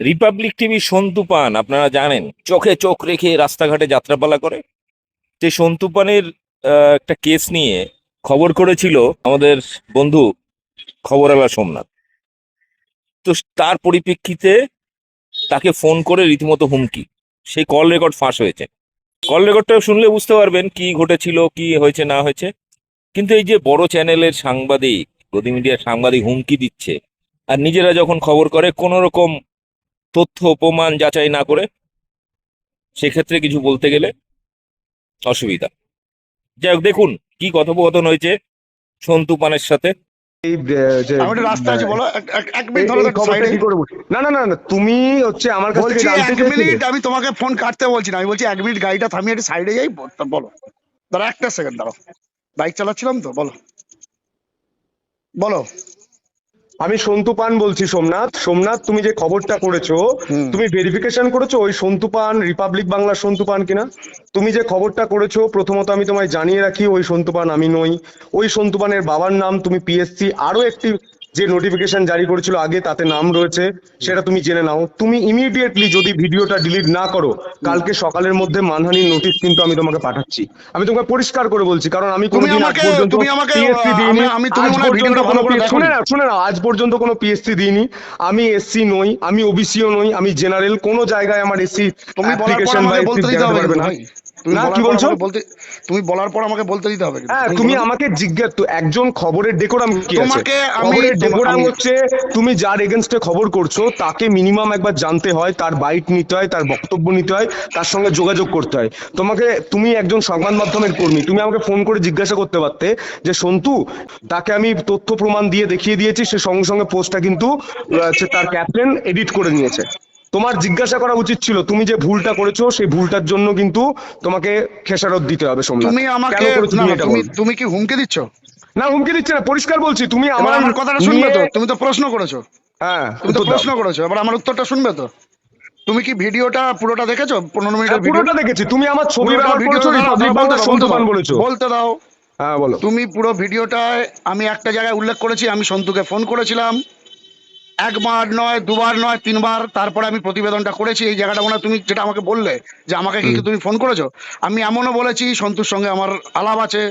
Republic TV Santu পান আপনারা জানেন, চোখে চোখ রেখে রাস্তাঘাটে যাত্রাপালা করে। যে সন্তু পানের একটা কেস নিয়ে খবর করেছিল আমাদের বন্ধু খবরওয়ালা সোমনাথ। তো তার পরিপ্রেক্ষিতে তাকে ফোন করে রীতিমতো হুমকি। সেই কল রেকর্ড ফাঁস হয়েছে। কল রেকর্ডটা শুনলে বুঝতে পারবেন কি ঘটেছিল, কি হয়েছে, না হয়েছে। কিন্তু এই যে বড় চ্যানেলের সাংবাদিক, গদি মিডিয়ার সাংবাদিক হুমকি দিচ্ছে, আর নিজেরা যখন খবর করে কোনো রকম তথ্য প্রমাণ যাচাই না করে সেক্ষেত্রে কিছু বলতে গেলে অসুবিধা। যাই হোক দেখুন কি কথোপকথন হয়েছে সন্তু পানের সাথে। না না না না তুমি হচ্ছে আমার কাছ থেকে বলছি জানতে এক মিনিট আমি তোমাকে ফোন কাটতে বলছি না। আমি বলছি এক মিনিট গাড়িটা থামিয়ে একটু সাইডে যাই বলো। দাঁড়া একটা সেকেন্ড দাঁড়াও। বাইক চালাচ্ছিলাম তো বলো। বলো। আমি সন্তু পান বলছি সোমনাথ। সোমনাথ তুমি যে খবরটা করেছ তুমি ভেরিফিকেশন করেছ ওই সন্তু পান রিপাবলিক বাংলার সন্তু পান কিনা? তুমি যে খবরটা করেছ প্রথমত আমি তোমায় জানিয়ে রাখি ওই সন্তু পান আমি নই। ওই সন্তু পানের বাবার নাম তুমি পিএসসি আরও একটি যে নোটিফিকেশন জারি করেছিল আগে তাতে নাম রয়েছে সেটা তুমি জেনে নাও। তুমি ইমিডিয়েটলি যদি ভিডিওটা ডিলিট না করো কালকে সকালের মধ্যে মানহানির নোটিশ কিন্তু আমি তোমাকে পাঠাচ্ছি। আমি তোমাকে পরিষ্কার করে বলছি কারণ আমি তুমি কোনোদিন আজ পর্যন্ত তুমি আমাকে, PSC দিইনি। আমি- তুমি ভিডিওটা কোনো শুনে না শুনে না আজ পর্যন্ত কোনো পিএসসি দিইনি। আমি এসসি নই আমি ওবিসিও নই আমি জেনারেল কোনো জায়গায় আমার এসসি তুমি বলতে দিতে ভাই। তুমি না, কি বলছো? বলতে তুমি বলার পর আমাকে বলতে দিতে হবে কিন্তু। হ্যাঁ তুমি আমাকে জিজ্ঞাসা তো একজন খবরের ডেকোরাম কি আছে তোমাকে খবরের ডেকোরাম হচ্ছে তুমি যার এগেনস্টে খবর করছ তাকে মিনিমাম একবার জানতে হয় তার বাইট নিতে হয় তার বক্তব্য নিতে হয় তার সঙ্গে যোগাযোগ করতে হয় তোমাকে তুমি একজন সংবাদ মাধ্যমের কর্মী তুমি আমাকে ফোন করে জিজ্ঞাসা করতে পারতে যে সন্তু তাকে আমি তথ্য প্রমাণ দিয়ে দেখিয়ে দিয়েছি সে সঙ্গে সঙ্গে পোস্টটা কিন্তু তার ক্যাপ্টেন এডিট করে নিয়েছে তোমার জিজ্ঞাসা করা উচিত ছিল তুমি যে ভুলটা করেছ সেই ভুলটার জন্য কিন্তু তোমাকে খেসারত দিতে হবে সোমনাথ। তুমি আমাকে তুমি কি হুমকি দিচ্ছ? না হুমকি দিচ্ছে না পরিষ্কার বলছি তুমি আমার কথাটা শুনবে তো? তুমি তো প্রশ্ন করেছ। হ্যাঁ তুমি তো প্রশ্ন করেছ এবার আমার উত্তরটা শুনবে তো? তুমি কি ভিডিওটা পুরোটা দেখেছ? পনেরো হ্যাঁ, মিনিটের ভিডিও? পুরোটা দেখেছি তুমি আমার ছবি। বলেছ। বলতে দাও। হ্যাঁ বলো। তুমি পুরো ভিডিওটায় আমি একটা জায়গায় উল্লেখ করেছি আমি সন্তুকে ফোন করেছিলাম। একবার নয় দুবার নয় তিনবার তারপরে আমি প্রতিবেদনটা করেছি। এই জায়গাটা মনে তুমি যেটা আমাকে বললে যে আমাকে কি তুমি ফোন করেছ। আমি এমনও বলেছি সন্তুর সঙ্গে আমার আলাপ আছে।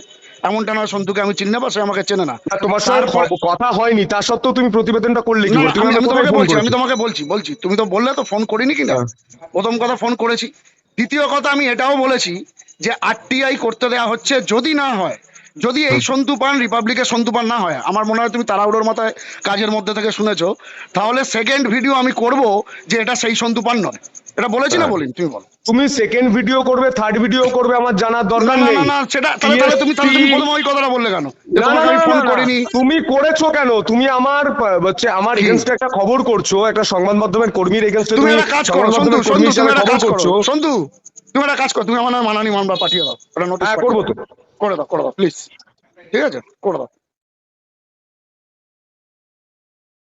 এমনটা নয় সন্তুকে আমি আমাকে চেনে না। তোমার সঙ্গে কথা হয়নি তা সত্ত্বেও তুমি প্রতিবেদনটা করলে কি আমি তোমাকে বলছি আমি তোমাকে বলছি বলছি। তুমি তো বললে তো ফোন করিনি কিনা? হ্যাঁ। প্রথম কথা ফোন করেছি। দ্বিতীয় কথা আমি এটাও বলেছি যে আরটিআই করতে দেওয়া হচ্ছে যদি না হয়। যদি এই সন্তু পান রিপাবলিকের সন্তু পান না হয় আমার মনে হয় তুমি তাড়াহুড়োর মাথায় কাজের মধ্যে থেকে শুনেছো তাহলে সেকেন্ড ভিডিও আমি করব যে এটা সেই সন্তু পান নয়। এটা বলেছি না হ্যাঁ। বলিনি তুমি বলো। তুমি সেকেন্ড ভিডিও করবে থার্ড ভিডিও করবে আমার জানার দরকার নেই। না না সেটা তাহলে তাহলে তুমি তাহলে তুমি PSC ওই কথাটা বললে কেন? তোমাকে আমি ফোন। করিনি। তুমি করেছ কেন? তুমি আমার হচ্ছে আমার কি? এগেনস্টে একটা খবর করছ একটা সংবাদ মাধ্যমের কর্মীর এগেনস্টে তুমি একটা কাজ করো সন্তু সন্তু তুমি একটা কাজ করো করছ। সন্তু তুমি একটা কাজ করো তুমি আমার নামে মানানি মামলা পাঠিয়ে দাও একটা নোটিশ করব তো। করে দাও করে দাও প্লিজ ঠিক আছে? করে দাও।